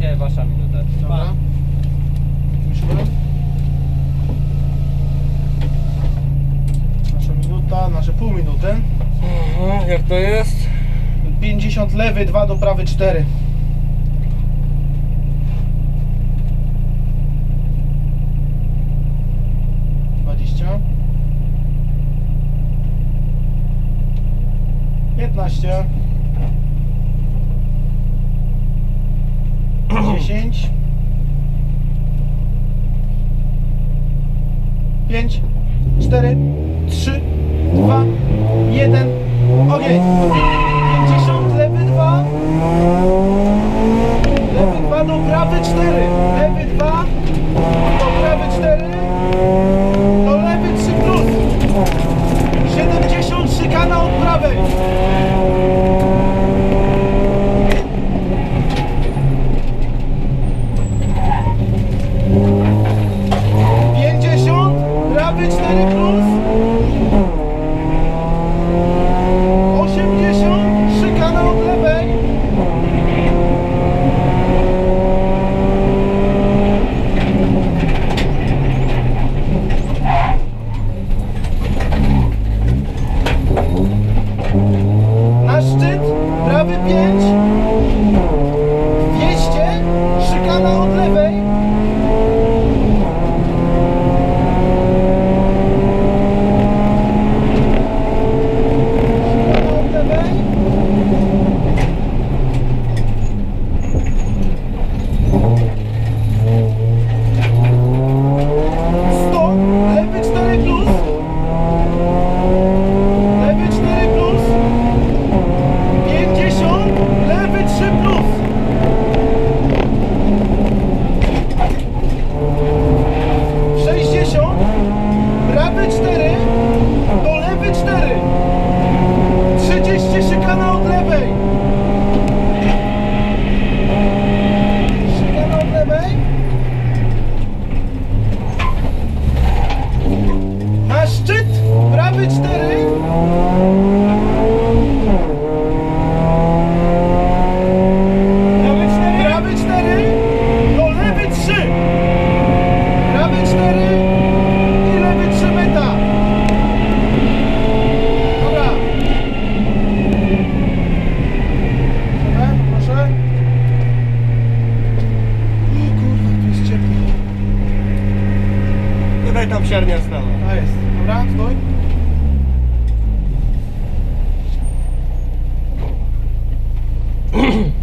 Dajcie wasza minutę. Dobra. Nasza minuta, nasze pół minuty. Aha, jak to jest? 50 lewy, 2 do prawy 4. Dwadzieścia. Piętnaście. Dziesięć. Pięć, cztery, trzy, dwa, jeden. Ogień! 50, lewy 2. Lewy 2 do prawy 4. Lewy 2 do prawy 4. Do lewy 3 plus. 70 szykana od prawej. Pięćdziesiąt, prawy 4 plus. 80, szykana od lewej. Na szczyt, prawy 5. 200, szykana od lewej. Szykana od lewej. Sto, lewy 4 plus. Lewy 4 plus. 50, lewy 3 plus. Sześćdziesiąt, prawy 4, do lewy 4. 30 szykana od lewej. Szykana od lewej. Na szczyt, prawy 4. Prawy 4. Prawy 4. Do lewy 3. Prawy 4. I lewy 3 meta. Dobra. Proszę, proszę. O kurwa, tu jest ciepło. Tutaj tam siarnia stała. A jest. Dobra, stój.